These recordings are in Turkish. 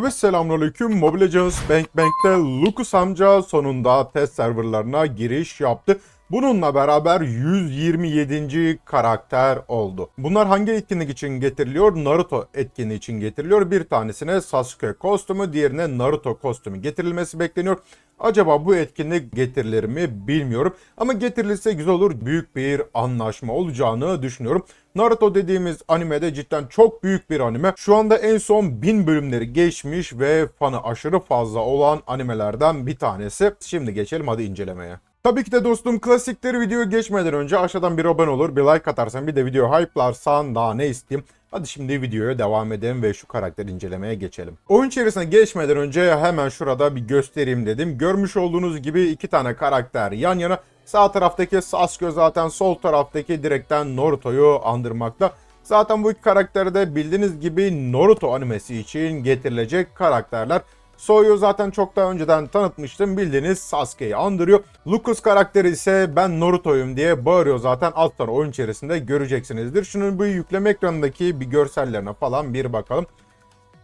Evet selamünaleyküm. Mobile Legends Bank Bank'te Lucas amca sonunda test serverlarına giriş yaptı. Bununla beraber 127. karakter oldu. Bunlar hangi etkinlik için getiriliyor? Naruto etkinliği için getiriliyor. Bir tanesine Sasuke kostümü, diğerine Naruto kostümü getirilmesi bekleniyor. Acaba bu etkinlik getirilir mi bilmiyorum. Ama getirilirse güzel olur. Büyük bir anlaşma olacağını düşünüyorum. Naruto dediğimiz animede cidden çok büyük bir anime. Şu anda en son 1000 bölümleri geçmiş ve fanı aşırı fazla olan animelerden bir tanesi. Şimdi geçelim hadi incelemeye. Tabii ki de dostum klasikleri videoya geçmeden önce aşağıdan bir abone olur, bir like atarsan bir de video hype'larsan daha ne isteyeyim. Hadi şimdi videoya devam edelim ve şu karakter incelemeye geçelim. Oyun içerisine geçmeden önce hemen şurada bir göstereyim dedim. Görmüş olduğunuz gibi iki tane karakter yan yana. Sağ taraftaki Sasuke zaten sol taraftaki direkten Naruto'yu andırmakta. Zaten bu iki karakter de bildiğiniz gibi Naruto animesi için getirilecek karakterler. Soyu zaten çok daha önceden tanıtmıştım. Bildiğiniz Sasuke'yi andırıyor. Lucas karakteri ise ben Naruto'yum diye bağırıyor zaten. Alt oyun içerisinde göreceksinizdir. Şunun bu yükleme ekranındaki bir görsellerine falan bir bakalım.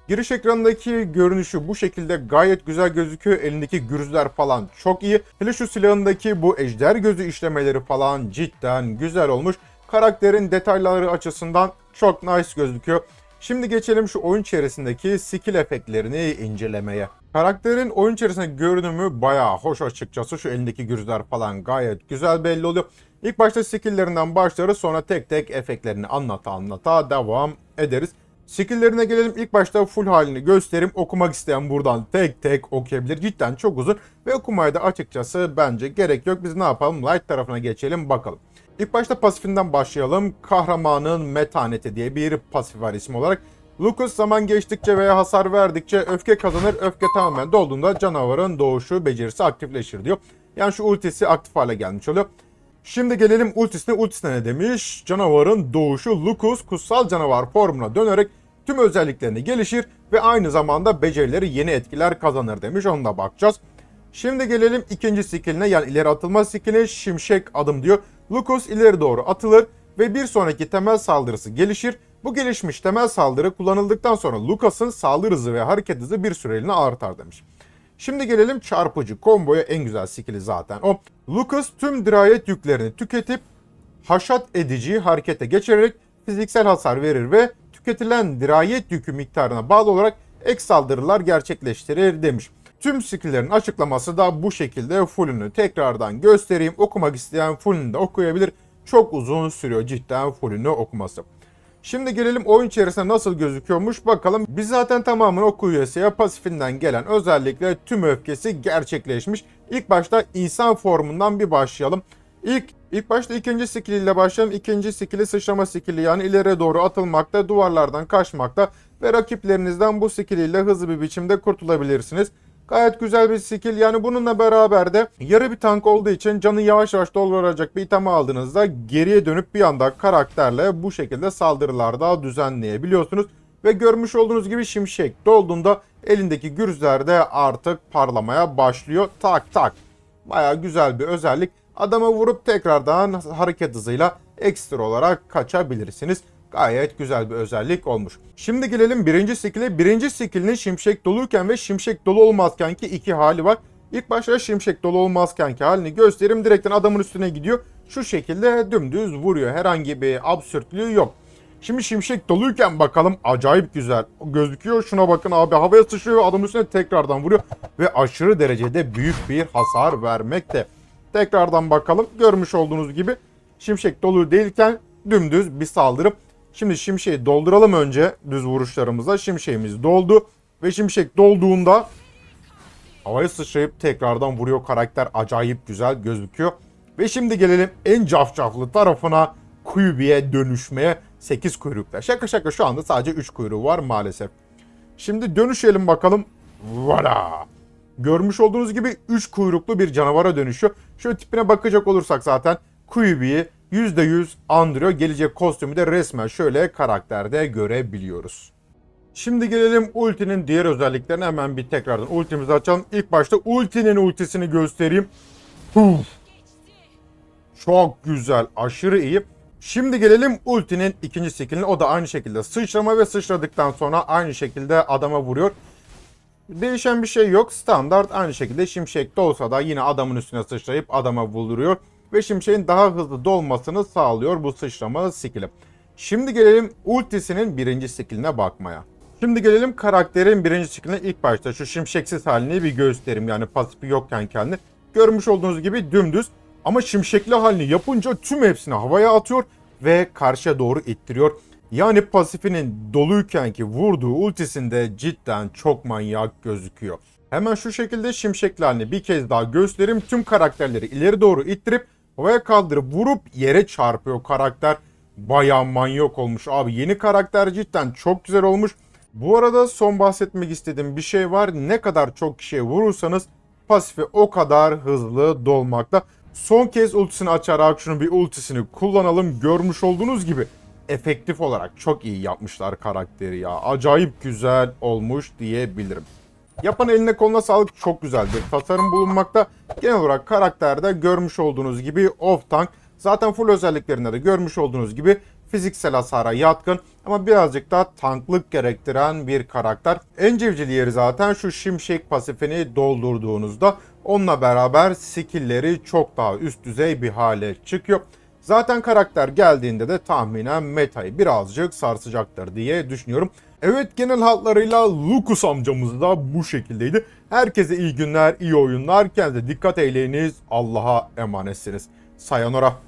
Giriş ekranındaki görünüşü bu şekilde gayet güzel gözüküyor. Elindeki gürüzler falan çok iyi. Hele şu silahındaki bu ejder gözü işlemeleri falan cidden güzel olmuş. Karakterin detayları açısından çok nice gözüküyor. Şimdi geçelim şu oyun içerisindeki skill efektlerini incelemeye. Karakterin oyun içerisindeki görünümü bayağı hoş açıkçası. Şu elindeki gürüzler falan gayet güzel belli oluyor. İlk başta skill'lerinden başlarız sonra tek tek efektlerini anlata anlata devam ederiz. Skill'lerine gelelim. İlk başta full halini göstereyim. Okumak isteyen buradan tek tek okuyabilir. Cidden çok uzun ve okumaya da açıkçası bence gerek yok. Biz ne yapalım? Light tarafına geçelim bakalım. İlk başta pasifinden başlayalım. Kahramanın metaneti diye bir pasif var isim olarak. Lucas zaman geçtikçe veya hasar verdikçe öfke kazanır. Öfke tamamen dolduğunda canavarın doğuşu becerisi aktifleşir diyor. Yani şu ultisi aktif hale gelmiş oluyor. Şimdi gelelim ultisine. Ultisine ne demiş? Canavarın doğuşu Lucas kutsal canavar formuna dönerek tüm özelliklerini gelişir ve aynı zamanda becerileri yeni etkiler kazanır demiş. Ona da bakacağız. Şimdi gelelim ikinci skilline yani ileri atılma skilline şimşek adım diyor. Lucas ileri doğru atılır ve bir sonraki temel saldırısı gelişir. Bu gelişmiş temel saldırı kullanıldıktan sonra Lucas'ın saldırı hızı ve hareket hızı bir süreliğine artar demiş. Şimdi gelelim çarpıcı komboya en güzel skill'i zaten o. Lucas tüm dirayet yüklerini tüketip haşat ediciyi harekete geçirerek fiziksel hasar verir ve tüketilen dirayet yükü miktarına bağlı olarak ek saldırılar gerçekleştirir demiş. Tüm skill'lerin açıklaması da bu şekilde fullünü tekrardan göstereyim. Okumak isteyen fullünü de okuyabilir. Çok uzun sürüyor cidden fullünü okuması. Şimdi gelelim oyun içerisinde nasıl gözüküyormuş bakalım. Biz zaten tamamını okuyasıya pasifinden gelen özellikle tüm öfkesi gerçekleşmiş. İlk başta insan formundan bir başlayalım. İlk ilk başta ikinci skill ile başlayalım. İkinci skill'i sıçrama skill'i yani ileriye doğru atılmakta, duvarlardan kaçmakta ve rakiplerinizden bu skill ile hızlı bir biçimde kurtulabilirsiniz. Gayet güzel bir skill. Yani bununla beraber de yarı bir tank olduğu için canı yavaş yavaş dolduracak bir itemi aldığınızda geriye dönüp bir anda karakterle bu şekilde saldırılarda düzenleyebiliyorsunuz. Ve görmüş olduğunuz gibi şimşek dolduğunda elindeki gürüzler de artık parlamaya başlıyor. Tak tak. Baya güzel bir özellik. Adama vurup tekrardan hareket hızıyla ekstra olarak kaçabilirsiniz. Gayet güzel bir özellik olmuş. Şimdi gelelim birinci skill'e. Birinci skill'in şimşek doluyken ve şimşek dolu olmazken ki iki hali var. İlk başta şimşek dolu olmazken ki halini göstereyim. Direkten adamın üstüne gidiyor. Şu şekilde dümdüz vuruyor. Herhangi bir absürtlüğü yok. Şimdi şimşek doluyken bakalım acayip güzel gözüküyor. Şuna bakın abi havaya sıçrıyor adam üstüne tekrardan vuruyor. Ve aşırı derecede büyük bir hasar vermekte. Tekrardan bakalım görmüş olduğunuz gibi şimşek dolu değilken dümdüz bir saldırı. Şimdi şimşeği dolduralım önce düz vuruşlarımıza. Şimşeğimiz doldu. Ve şimşek dolduğunda havaya sıçrayıp tekrardan vuruyor. Karakter acayip güzel gözüküyor. Ve şimdi gelelim en cafcaflı tarafına Kuyubi'ye dönüşmeye 8 kuyrukla. Şaka şaka şu anda sadece 3 kuyruğu var maalesef. Şimdi dönüşelim bakalım. Vada. Görmüş olduğunuz gibi 3 kuyruklu bir canavara dönüşüyor. Şöyle tipine bakacak olursak zaten Kuyubi'yi %100 andırıyor. Gelecek kostümü de resmen şöyle karakterde görebiliyoruz. Şimdi gelelim ultinin diğer özelliklerine hemen bir tekrardan ultimizi açalım. İlk başta ultinin ultisini göstereyim. Puf. Çok güzel, aşırı iyi. Şimdi gelelim ultinin ikinci skilline. O da aynı şekilde sıçrama ve sıçradıktan sonra aynı şekilde adama vuruyor. Değişen bir şey yok. Standart aynı şekilde şimşekte olsa da yine adamın üstüne sıçrayıp adama vurduruyor. Ve şimşeğin daha hızlı dolmasını sağlıyor bu sıçrama skill'i. Şimdi gelelim ultisinin birinci skilline bakmaya. Şimdi gelelim karakterin birinci skilline ilk başta şu şimşeksiz halini bir göstereyim. Yani pasifi yokken kendini. Görmüş olduğunuz gibi dümdüz ama şimşekli halini yapınca tüm hepsini havaya atıyor ve karşıya doğru ittiriyor. Yani pasifinin doluyken ki vurduğu ultisinde cidden çok manyak gözüküyor. Hemen şu şekilde şimşekli halini bir kez daha göstereyim. Tüm karakterleri ileri doğru ittirip havaya kaldırıp vurup yere çarpıyor karakter. Bayağı manyak olmuş abi. Yeni karakter cidden çok güzel olmuş. Bu arada son bahsetmek istediğim bir şey var. Ne kadar çok kişiye vurursanız pasifi o kadar hızlı dolmakta. Son kez ultisini açarak şunun bir ultisini kullanalım. Görmüş olduğunuz gibi efektif olarak çok iyi yapmışlar karakteri ya. Acayip güzel olmuş diyebilirim. Yapan eline koluna sağlık çok güzel tasarım bulunmakta. Genel olarak karakterde görmüş olduğunuz gibi off tank. Zaten full özelliklerinde de görmüş olduğunuz gibi fiziksel hasara yatkın ama birazcık daha tanklık gerektiren bir karakter. En cevcil yeri zaten şu şimşek pasifini doldurduğunuzda onunla beraber skillleri çok daha üst düzey bir hale çıkıyor. Zaten karakter geldiğinde de tahminen metayı birazcık sarsacaktır diye düşünüyorum. Evet genel hatlarıyla Lucas amcamız da bu şekildeydi. Herkese iyi günler, iyi oyunlar. Kendinize dikkat eyleyiniz. Allah'a emanetsiniz. Sayonara.